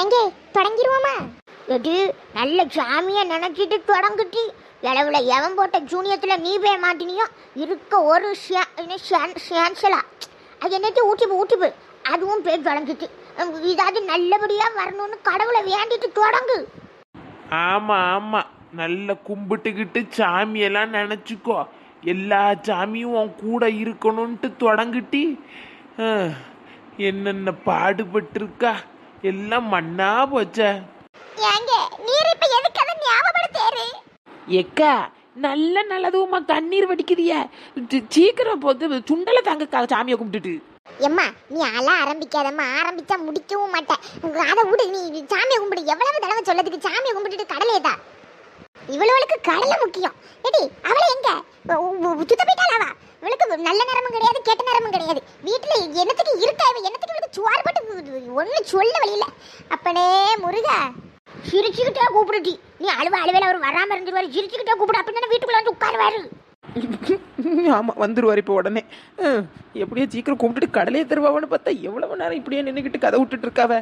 எங்கே? தொடங்கிருவோமா எது? நல்ல சாமியை நினச்சிட்டு தொடங்குட்டி. இளவுல எவன் போட்ட ஜூனியத்தில் நீ போய் மாட்டினியோ? இருக்க ஒரு ஷான்சலா அது என்னத்தையும் ஊட்டிப்பு ஊட்டிப்பு அதுவும் பேர் தொடங்கிட்டு. இதாவது நல்லபடியாக வரணும்னு கடவுளை வேண்டிட்டு தொடங்கு. ஆமாம் ஆமாம் நல்ல கும்பிட்டுக்கிட்டு சாமியெல்லாம் நினச்சிக்கோ. எல்லா சாமியும் உன் கூட இருக்கணும்ன்ட்டு தொடங்கிட்டி. என்னென்ன பாடுபட்டிருக்கா? எல்லாம் மண்ணா போச்சே. ஏங்க நீர் இப்ப எதுக்கு அதை ஞாபகப்படுத்தாரு எக்கா நல்ல நல்லதுமா கண்ணீர் வடிக்குதிய சீக்கிரம் போது சுண்டலை தாங்க சாமியை கும்பிட்டுட்டு. எம்மா நீ அழ ஆரம்பிக்காதம்மா. ஆரம்பிச்சா முடிக்கவும் மாட்டேன். அதை விடு நீ சாமியை கும்பிடு. எவ்வளவு தடவை சொல்லதுக்கு சாமியை கும்பிட்டுட்டு கடலையதா இவளுக்கு கடலை முக்கியம். ஏடி அவளை எங்க? உ- உ- சுத்த போயிட்டாளா அவ? இவளுக்கு நல்ல நேரமும் கிடையாது கெட்ட நேரமும் கிடையாது. வீட்டுல என்னத்துக்கு இருக்கா? இவ என்னத்துக்கு இவளுக்கு சுவாறு பட்டு ஒண்ணு சொல்ல வழியில அப்பனே முருகா. சிரிச்சுக்கிட்டே கூப்பிடுட்டி நீ அழுவ அழுவேல அவர் வராம இருந்துருவாரு. சிரிச்சுக்கிட்டே கூப்பிடு அப்படின்னு வீட்டுக்குள்ள வந்து உட்காருவாரு. ஆமா வந்துருவாரு இப்போ உடனே. எப்படியோ சீக்கிரம் கூப்பிட்டுட்டு கடலையே தருவாவன்னு பார்த்தா எவ்வளவு நேரம் இப்படியே நின்றுக்கிட்டு கதை விட்டுட்டு இருக்காவ?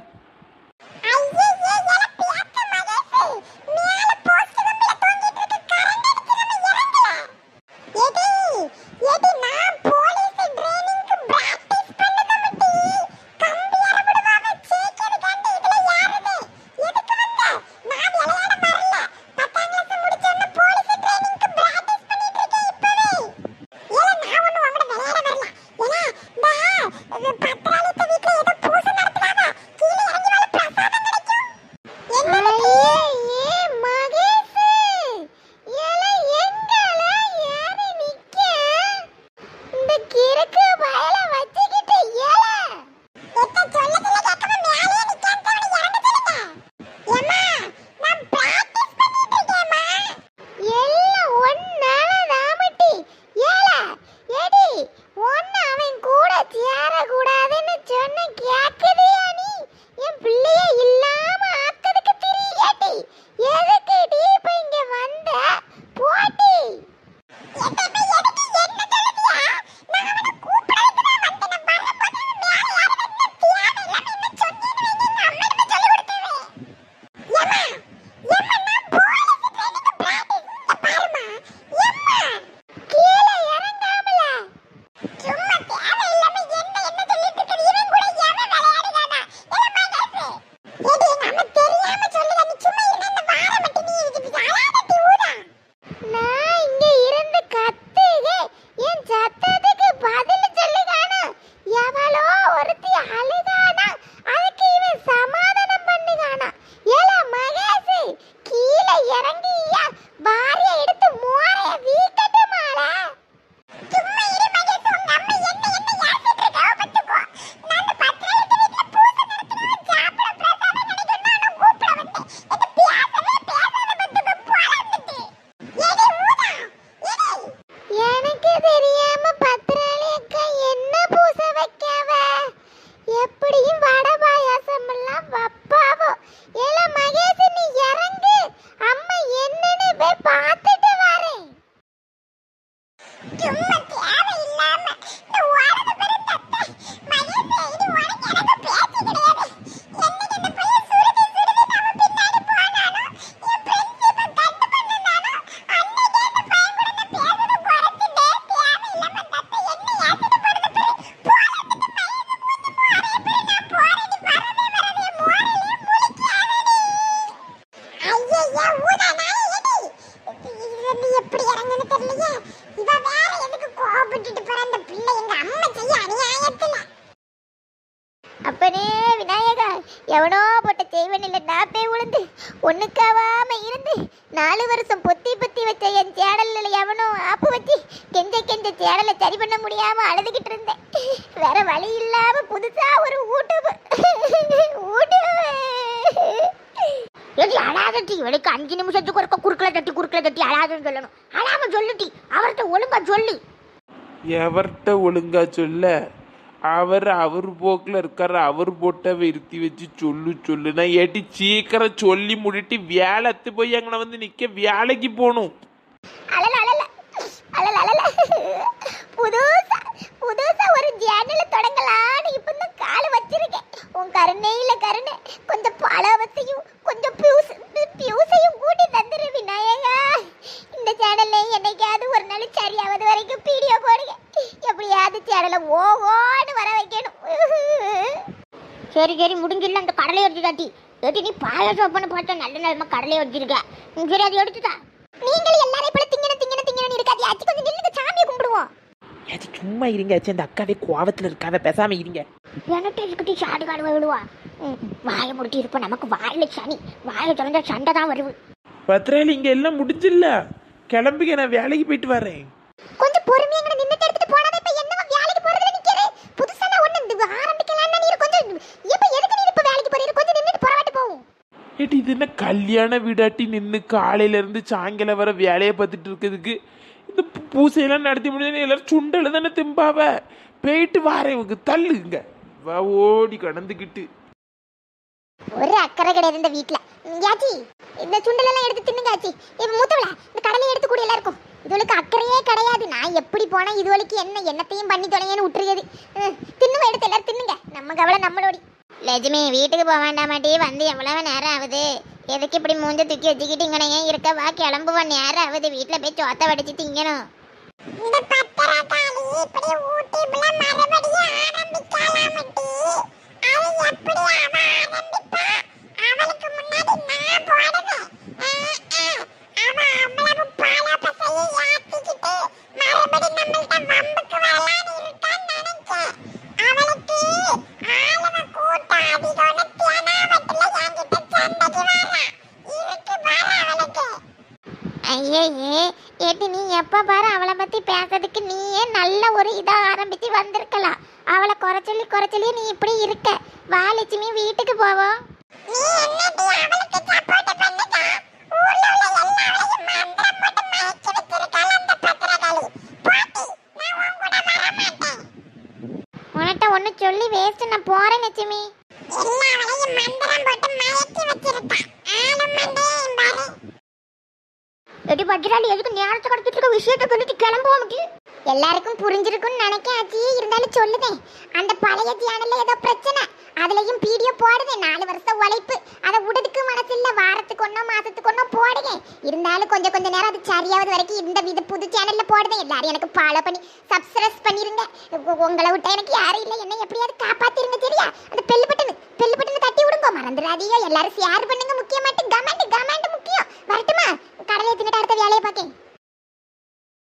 எப்படியும் வடை பாயாசம் எல்லாம் வப்பாவோ ஏல மகேஷ் நீ இறங்கு அம்மா என்னன்னு போய் பார்த்துட்டு வரேன் சும்மா தேவையில்லாம இந்த ஓரத பெரு தத்தை மகேஷ் இது உனக்கு எனக்கு பேச்சு கிடையாது என்னைக்கு இந்த பையன் சுருதி சுருதி நம்ம பின்னாடி போனானோ என் ஃப்ரெண்ட்ஷிப்பை கட்டு பண்ணனானோ அன்னைக்கே இந்த பையன் கூட நான் பேசுறது குறைச்சுட்டே தேவையில்லாம தத்தை என்ன யாசிட்டு போடுது பெரு போலத்துக்கு மகேஷ் மூஞ்சி போறே பெரு நான் போறேன் நீ வரதே வரதே மோரலே முழிக்காதடி ஐயையா ஊதா நாயே எடி இது நீ எப்படி இறங்குன்னு தெரியலையே இவ வேற எதுக்கு கோபப்பட்டுட்டு போற அந்த பிள்ளை எங்க அம்மா செய்ய அநியாயத்துல அப்பனே விநாயகா எவனோ போட்ட செய்வனில் நான் போய் விழுந்து ஒண்ணுக்காவாம இருந்து நாலு வருஷம் பொத்தி பொத்தி வச்ச என் சேடலில் எவனோ ஆப்பு வச்சு கெஞ்ச கெஞ்ச சேடலை சரி பண்ண முடியாம அழுதுகிட்டு இருந்தேன். வேற வழி இல்லாம புதுசா ஒரு ஊட்டுப்பு ஊட்டுப்பு ஏடி அழாதட்டி இவளுக்கு அஞ்சு நிமிஷத்துக்கு ஒருக்க குறுக்கல தட்டி குறுக்கல தட்டி அழாதன்னு சொல்லணும். அழாம சொல்லுட்டி அவர்கிட்ட ஒழுங்கா சொல்லு. எவர்கிட்ட ஒழுங்கா சொல்ல? அவர் அவர் போக்கில் இருக்கார் அவர் போட்ட விருத்தி வச்சு சொல்லு சொல்லுனா ஏட்டி சீக்கிரம் சொல்லி முடிட்டு வேலைத்து போய் எங்களை வந்து நிற்க வேலைக்கு போகணும் அழல அழல அழல அழல புதுசா புதுசா ஒரு சேனல் தொடங்கலான்னு இப்ப இந்த கால் வச்சிருக்கேன் உன் கருணையில கருணை கொஞ்சம் பழவத்தையும் கொஞ்சம் பியூஸ் பியூஸையும் கூட்டி தந்துரு விநாயகா இந்த சேனல்ல என்னைக்காவது ஒரு நாள் சரியாவது வரைக்கும் வீடியோ போடுங்க எப்படியாவது சேனலை ஓஹோன்னு வர வைக்கணும். சரி சரி முடிஞ்சில்ல அந்த கடலை எடுத்து காட்டி எடுத்து நீ பாய சோப்பன்னு பார்த்தா நல்ல நிலமா கடலை எடுத்துருக்க சரி அதை எடுத்துதா நீங்கள் எல்லாரும் இப்படி திங்கன திங்கன திங்கன இருக்காது ஆச்சு கொஞ்சம் நில்லுங்க சாமியை கும்பிடுவோம். ஏச்சி சும்மா இருங்க ஆச்சு அந்த அக்காவே கோவத்தில் இருக்காத பேசாம இருங்க. எனக்கு இதுக்கிட்ட சாடு காடு விடுவா வாயை முடிச்சு இருப்போம். நமக்கு வாயில சனி வாயை திறந்தா சண்டை தான் வருது. பத்திராளி இங்க எல்லாம் முடிஞ்சில்ல கிளம்புங்க நான் வேலைக்கு போயிட்டு வரேன். கொஞ்சம் பொறுமையா இங்க நின்னுட்டு எடுத்துட்டு போனாதான் இப்ப என்ன வேலைக்கு போறதுல நிக்கிற புதுசா நான் ஒண்ணு இந்த ஆரம்பிக்கலாம்னா நீ கொஞ்சம் இப்ப எதுக்கு நீ இப்ப வேலைக்கு போறீங்க கொஞ்சம் நின்னுட்டு போராட்டு போவோம் ஏட்டி இது என்ன கல்யாண வீடாட்டி நின்று காலையிலேருந்து சாயங்காலம் வர வேலையை பார்த்துட்டு இருக்கிறதுக்கு? இந்த பூசையெல்லாம் நடத்தி முடிஞ்சு எல்லாரும் சுண்டல் தானே திம்பாவ? போயிட்டு வாரவங்க தள்ளுங்க. ஓடி கடந்துக்கிட்டு. ஒரு அக்கறை கிடையாது இந்த வீட்டில் யாச்சி இந்த சுண்டல் எல்லாம் எடுத்து தின்னுங்க ஆச்சி இப்போ மூத்தவள இந்த கடலை எடுத்து கூட எல்லாருக்கும். இதுவளுக்கு அக்கறையே கிடையாது. நான் எப்படி போனால் இதுவளுக்கு என்ன என்னத்தையும் பண்ணி தொலைங்கன்னு விட்டுருக்குது. தின்னுவ எடுத்து எல்லாரும் தின்னுங்க. நம்ம கவலை நம்மளோடி. லட்சுமி வீட்டுக்கு போக வேண்டாமாட்டி. வந்து எவ்வளவு நேரம் ஆகுது? எதுக்கு இப்படி மூஞ்ச தூக்கி வச்சுக்கிட்டு இங்கே இருக்க? வா கிளம்புவோம். நேரம் ஆகுது. வீட்டில் போய் சோத்த வடிச்சு திங்கணும். நல்ல ஒரு இதா ஆரம்பிச்சு வந்திருக்கலாம். அவளை குறை சொல்லி குறை சொல்லி நீ இப்படி இருக்க. வா லட்சுமி வீட்டுக்கு போவோம். உன்கிட்ட ஒண்ணு சொல்லி வேஸ்ட் நான் போறேன் லட்சுமி. எடி பஜ்ராலி எதுக்கு நேரத்தை கடத்திட்டு இருக்க? விஷயத்தை சொல்லிட்டு கிளம்புவோம் எல்லாருக்கும் புரிஞ்சிருக்கும்னு நினைக்கேன் ஆச்சி இருந்தாலும் சொல்லுதேன் அந்த பழைய சேனல்ல ஏதோ பிரச்சனை. அதுலயும் வீடியோ போடுதேன் நாலு வருஷம் உழைப்பு. அதை விடுறதுக்கு மனசு இல்லை வாரத்துக்கு ஒன்றும் மாசத்துக்கு ஒன்றும் போடுங்க இருந்தாலும் கொஞ்சம் கொஞ்ச நேரம் அது சரியாவது வரைக்கும் இந்த வித புது சேனல்ல போடுதேன் எல்லாரும் எனக்கு ஃபாலோ பண்ணி சப்ஸ்கிரைப் பண்ணிருங்க. உங்களை விட்டா எனக்கு யாரும் இல்லை. என்ன எப்படியாவது காப்பாத்திருங்க சரியா? அந்த பெல்லு பட்டன் பெல்லு பட்டன் தட்டி விடுங்க. மறந்துடாதீங்க. எல்லாரும் ஷேர் பண்ணுங்க. முக்கியமாட்டு கமெண்ட் கமெண்ட் முக்கியம். வரட்டுமா? கடலை தின்னுட்டு அடுத்த வேலையை பார்க்கேன்.